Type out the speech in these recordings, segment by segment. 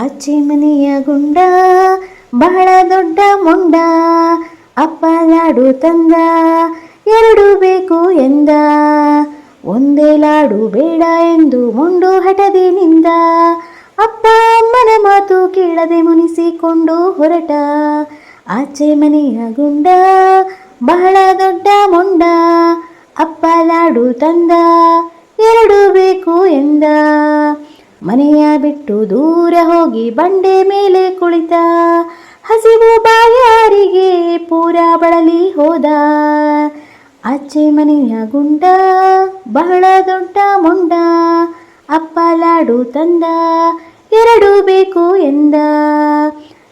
ಆಚೆ ಮನೆಯ ಗುಂಡ, ಬಹಳ ದೊಡ್ಡ ಮುಂಡ ಅಪ್ಪ ಲಾಡು ತಂದ, ಎರಡು ಬೇಕು ಎಂದ. ಒಂದೇ ಲಾಡು ಬೇಡ ಎಂದು ಮುಂಡು ಹಠದಿ ನಿಂದ, ಅಪ್ಪ ಅಮ್ಮನ ಮಾತು ಕೇಳದೆ ಮುನಿಸಿಕೊಂಡು ಹೊರಟ. ಆಚೆ ಮನೆಯ ಗುಂಡ, ಬಹಳ ದೊಡ್ಡ ಮುಂಡ ಅಪ್ಪ ಲಾಡು ತಂದ, ಎರಡು ಬೇಕು ಎಂದ. ಮನೆಯ ಬಿಟ್ಟು ದೂರ ಹೋಗಿ ಬಂಡೆ ಮೇಲೆ ಕುಳಿತ. ಹಸಿವು ಬಾಯಾರಿಗೆ ಪೂರ ಬಳಲಿ ಹೋದ. ಆಚೆ ಮನೆಯ ಗುಂಡ, ಬಹಳ ದೊಡ್ಡ ಮುಂಡ ಅಪ್ಪ ಲಾಡು ತಂದ, ಎರಡು ಬೇಕು ಎಂದ.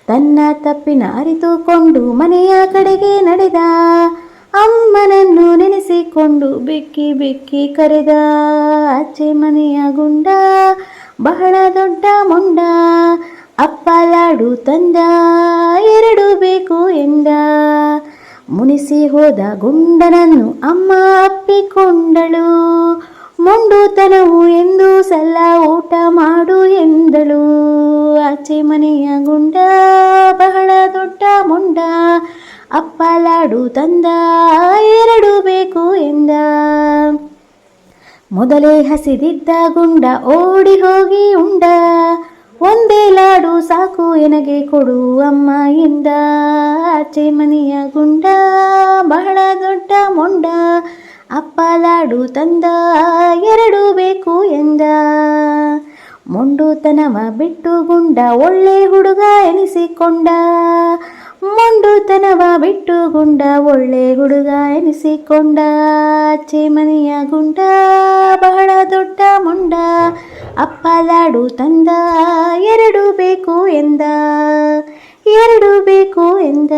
ತನ್ನ ತಪ್ಪಿನ ಅರಿತುಕೊಂಡು ಮನೆಯ ಕಡೆಗೆ ನಡೆದ. ಅಮ್ಮನನ್ನು ನೆನೆಸಿಕೊಂಡು ಬೆಕ್ಕಿ ಬೆಕ್ಕಿ ಕರೆದ ಆಚೆ ಮನೆಯ ಗುಂಡ, ಬಹಳ ದೊಡ್ಡ ಮುಂಡ, ಅಪ್ಪ ಲಾಡು ತಂದ, ಎರಡು ಬೇಕು ಎಂದ. ಮುನಿಸಿ ಹೋದ ಗುಂಡನನ್ನು ಅಮ್ಮ ಅಪ್ಪಿಕೊಂಡಳು. ಮೊಂಡುತನವು ಎಂದು ಸಲ್ಲ ಊಟ ಮಾಡು ಎಂದಳು. ಆಚೆ ಮನೆಯ ಗುಂಡ, ಬಹಳ ದೊಡ್ಡ ಮೊಂಡ ಅಪ್ಪ ಲಾಡು ತಂದ ಎರಡು ಬೇಕು ಎಂದ. ಮೊದಲೇ ಹಸಿದಿದ್ದ ಗುಂಡ ಓಡಿ ಹೋಗಿ ಉಂಡ. ಒಂದೇ ಲಾಡು ಸಾಕು ಎನಗೆ ಕೊಡು ಅಮ್ಮ ಎಂದ. ಆಚೆ ಮನೆಯ ಗುಂಡ, ಬಹಳ ದೊಡ್ಡ ಮೊಂಡ. ಅಪ್ಪ ಲಾಡು ತಂದ ಎರಡು ಬೇಕು ಎಂದ. ಮೊಂಡುತನವ ಬಿಟ್ಟು ಗುಂಡ ಒಳ್ಳೆ ಹುಡುಗ ಎನಿಸಿಕೊಂಡ. ಮೊಂಡುತನವ ಬಿಟ್ಟು ಗುಂಡ ಒಳ್ಳೆ ಹುಡುಗ ಎನಿಸಿಕೊಂಡ ಆಚೆ ಮನೆಯ ಗುಂಡ, ಬಹಳ ದೊಡ್ಡ ಮುಂಡ ಅಪ್ಪ ಲಾಡು ತಂದ, ಎರಡು ಬೇಕು ಎಂದ, ಎರಡು ಬೇಕು ಎಂದ.